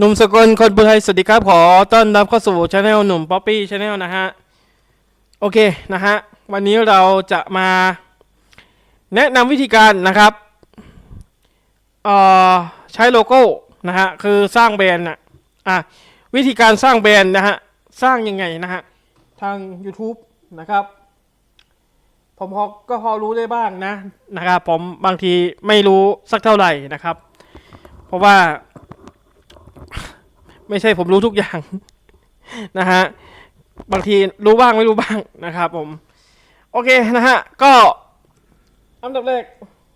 หนุ่มสกลคนบุไทยสวัสดีครับขอต้อนรับเข้าสู่ช anel หนุ่มป๊อปปี้ช anel นะฮะ โอเคนะฮะ วันนี้เราจะมาแนะนำวิธีการนะครับเอ่อใช้โลโก้นะฮะ คือสร้างแบรนด์นะอะวิธีการสร้างแบรนด์นะฮะ สร้างยังไงนะฮะ ทาง YouTube นะครับ ผมพอก็พอรู้ได้บ้างนะนะครับ ผมบางทีไม่รู้สักเท่าไหร่นะครับ เพราะว่า ไม่ใช่ผมรู้ทุกอย่างนะฮะบางทีรู้บ้างไม่รู้บ้างนะครับผม โอเคนะฮะก็อันดับแรก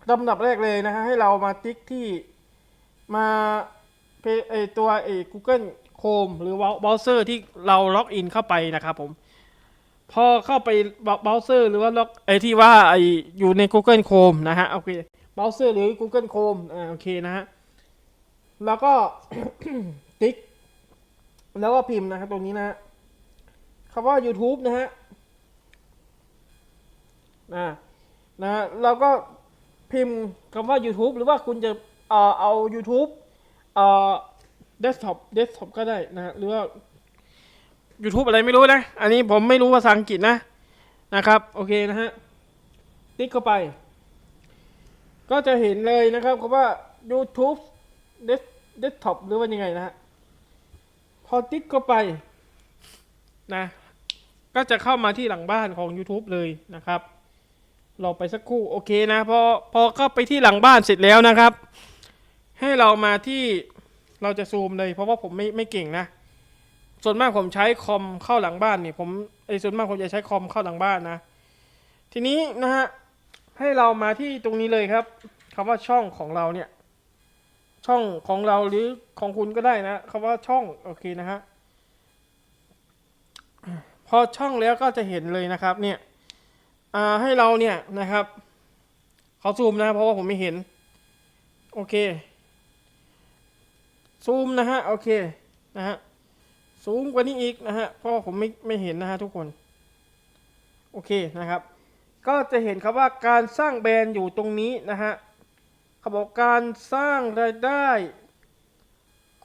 ลำดับแรกเลยนะฮะให้เรามาติ๊กที่มาไอตัวไอ Google Chrome หรือเบราว์เซอร์ที่เราล็อกอินเข้าไปนะครับผม พอเข้าไปเบราว์เซอร์หรือว่าล็อกไอที่ว่าไออยู่ใน Google Chrome นะฮะโอเคเบราว์เซอร์หรือ Google Chrome อ่าโอเคนะฮะแล้วก็ติ๊ก แล้วก็พิมพ์นะครับตรงนี้นะฮะคำว่า YouTube นะฮะนะนะฮะแล้วก็พิมพ์คำว่า YouTube หรือว่าคุณจะเอ่อเอา YouTube เอ่อ desktop desktop ก็ได้นะหรือว่า YouTube อะไรไม่รู้นะ อันนี้ผมไม่รู้ภาษาอังกฤษนะนะครับ โอเคนะฮะติ๊กเข้าไป ก็จะเห็นเลยนะครับคำว่า YouTube Desktop หรือว่ายังไงนะฮะ อติ๊กเข้าไปนะก็จะเข้ามาที่หลังบ้านของ YouTube เลยนะครับ เรอไปสักครู่โอเคนะพอพอเข้าไปที่หลังบ้านเสร็จแล้วนะครับ ให้เรามาที่เราจะซูมเลย เพราะว่าผมไม่ไม่เก่งนะ ส่วนมากผมใช้คอมเข้าหลังบ้านเนี่ยผมไอ้ส่วนมากผมจะใช้คอมเข้าหลังบ้านนะ ทีนี้นะฮะให้เรามาที่ตรงนี้เลยครับคำว่าช่องของเราเนี่ย ช่องของเราหรือของคุณก็ได้นะคำว่าช่องโอเคนะฮะพอช่องแล้วก็จะเห็นเลยนะครับเนี่ยให้เราเนี่ยนะครับเขาซูมนะเพราะว่าผมไม่เห็นโอเคซูมนะฮะโอเคนะฮะซูมกว่านี้อีกนะฮะเพราะผมไม่ไม่เห็นนะฮะทุกคนโอเคนะครับ ก็จะเห็นครับว่าการสร้างแบรนด์อยู่ตรงนี้นะฮะ เขาบอกการสร้างรายได้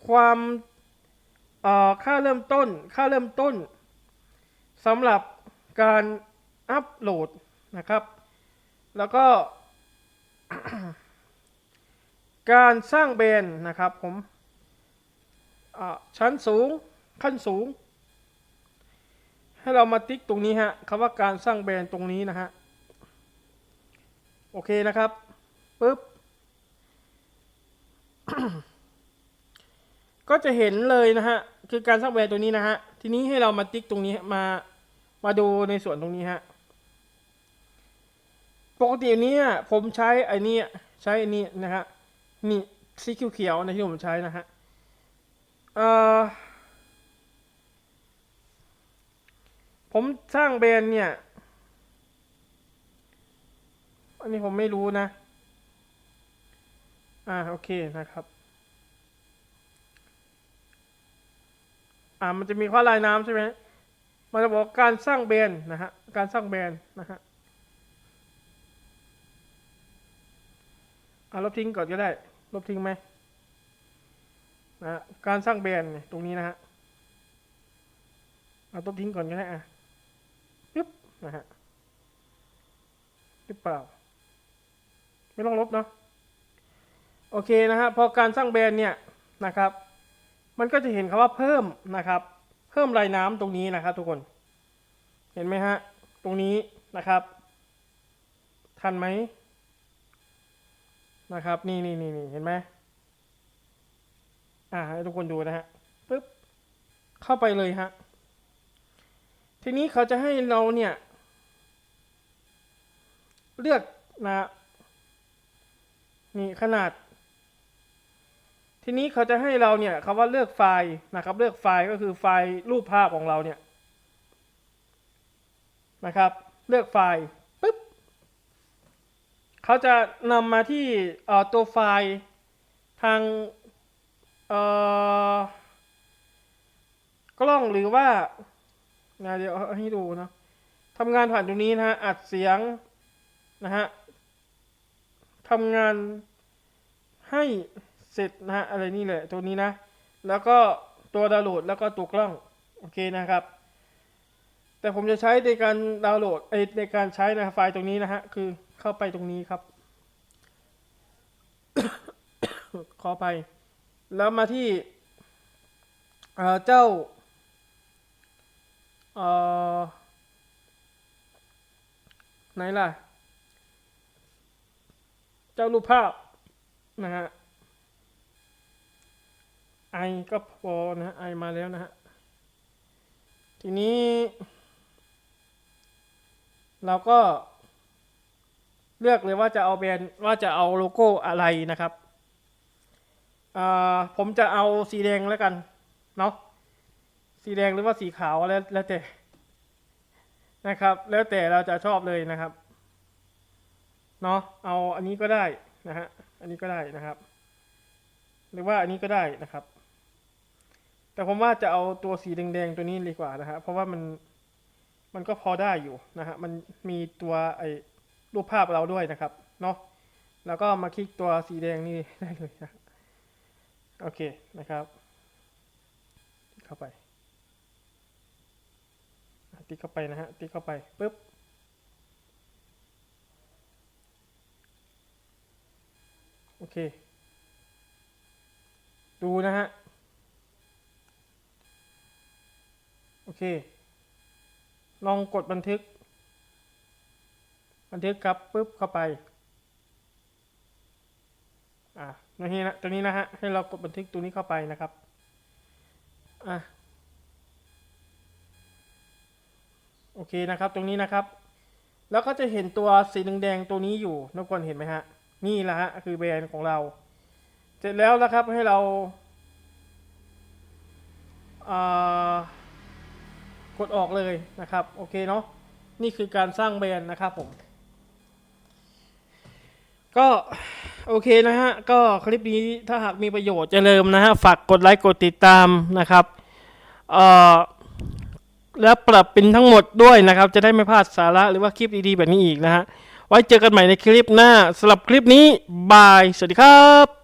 ความค่าเริ่มต้น ค่าเริ่มต้นสำหรับการอัปโหลดนะครับ แล้วก็ การสร้างแบรนด์นะครับผมชั้นสูงขั้นสูง ให้เรามาติ๊กตรงนี้ฮะคำว่าการสร้างแบรนด์ตรงนี้นะฮะ โอเคนะครับปึ๊บ ก็จะเห็นเลยนะฮะ คือการสร้างแบรนด์ตัวนี้นะฮะ ทีนี้ให้เรามาติ๊กตรงนี้มา มาดูในส่วนตรงนี้ฮะ ปกติเนี้ผมใช้ไอ้นี่ใช้ไอ้นี่นะฮะ นี่สีเขียวๆนะที่ผมใช้นะฮะ เอ่อ ผมสร้างแบรนด์เนี่ย อันนี้ผมไม่รู้นะ อ่าโอเคนะครับ อ่ามันจะมีข้อลายน้ำใช่ไหมมันจะบอกการสร้างแบรนด์นะฮะการสร้างแบรนด์นะฮะอ่าลบทิ้งก่อนก็ได้ ลบทิ้งไหมนะฮะการสร้างแบรนด์ตรงนี้นะฮะเอาลบทิ้งก่อนก็ได้อะปึ๊บนะฮะหรือเปล่า ไม่ต้องลบเนาะ โอเคนะฮะพอการสร้างแบรนด์เนี่ยนะครับ มันก็จะเห็นคำว่าเพิ่มนะครับ เพิ่มลายน้ำตรงนี้นะครับ ทุกคนเห็นไหมฮะตรงนี้นะครับ ทันไหมนะครับ นี่นี่นี่นเห็นไหมอ่าให้ทุกคนดูนะฮะปึ๊บเข้าไปเลยฮะทีนี้เขาจะให้เราเนี่ย เลือกนะนี่ขนาด ทีนี้เขาจะให้เราเนี่ยคำว่าเลือกไฟล์นะครับ เลือกไฟล์ก็คือไฟล์รูปภาพของเราเนี่ยนะครับ เลือกไฟล์ปุ๊บเขาจะนำมาที่เอ่อตัวไฟล์ทางเอ่อกล้องหรือว่านะเดี๋ยวให้ดูนะทำงานผ่านตรงนี้นะฮะอัดเสียงนะฮะทำงานให้ เสร็จนะฮะอะไรนี่แหละตัวนี้นะ แล้วก็ตัวดาวน์โหลดแล้วก็ตัวกล้องโอเคนะครับ แต่ผมจะใช้ในการดาวน์โหลดเอในการใช้นะไฟล์ตรงนี้นะฮะคือเข้าไปตรงนี้ครับ ขอไป แล้วมาที่เออเจ้าเออไหนล่ะ เจ้ารูปภาพนะฮะ ไอก็พอนะฮะไอมาแล้วนะฮะ ทีนี้ เราก็เลือกเลยว่าจะเอาแบรนด์ว่าจะเอาโลโก้อะไรนะครับอ่าผมจะเอาสีแดงแล้วกัน เนาะ สีแดงหรือว่าสีขาวแล้วแล้วแต่ นะครับ แล้วแต่เราจะชอบเลยนะครับ เนาะ เอาอันนี้ก็ได้นะฮะ อันนี้ก็ได้นะครับ หรือว่าอันนี้ก็ได้นะครับ แต่ผมว่าจะเอาตัวสีแดงๆตัวนี้ดีกว่านะฮะเพราะว่ามันมันก็พอได้อยู่นะฮะมันมีตัวไอ้รูปภาพเราด้วยนะครับเนาะแล้วก็มาคลิกตัวสีแดงนี่ได้เลยนะโอเคนะครับ เข้าไป ติ๊กเข้าไปนะฮะติ๊กเข้าไปปุ๊บโอเค ดูนะฮะ โอ เค ลองกดบันทึก บันทึกครับปุ๊บเข้าไป อ่าตัวนี้นะตัวนี้นะฮะ ให้เรากดบันทึกตัวนี้เข้าไปนะครับ อะ โอเคนะครับ ตรงนี้นะครับ แล้วก็จะเห็นตัวสีแดงๆตัวนี้อยู่ทุกคนเห็นไหมฮะ นี่แหละฮะ คือแบรนด์ของเรา เสร็จแล้วนะครับให้เรา อ่า กดออกเลยนะครับโอเคเนาะนี่คือการสร้างแบรนด์นะครับผม ก็โอเคนะฮะก็คลิปนี้ถ้าหากมีประโยชน์จะเริ่มนะฮะฝากกดไลค์กดติดตามนะครับเอ่อแล้วปรับเป็นทั้งหมดด้วยนะครับ จะได้ไม่พลาดสาระหรือว่าคลิปดีๆแบบนี้อีกนะฮะไว้เจอกันใหม่ในคลิปหน้าสำหรับคลิปนี้บาย สวัสดีครับ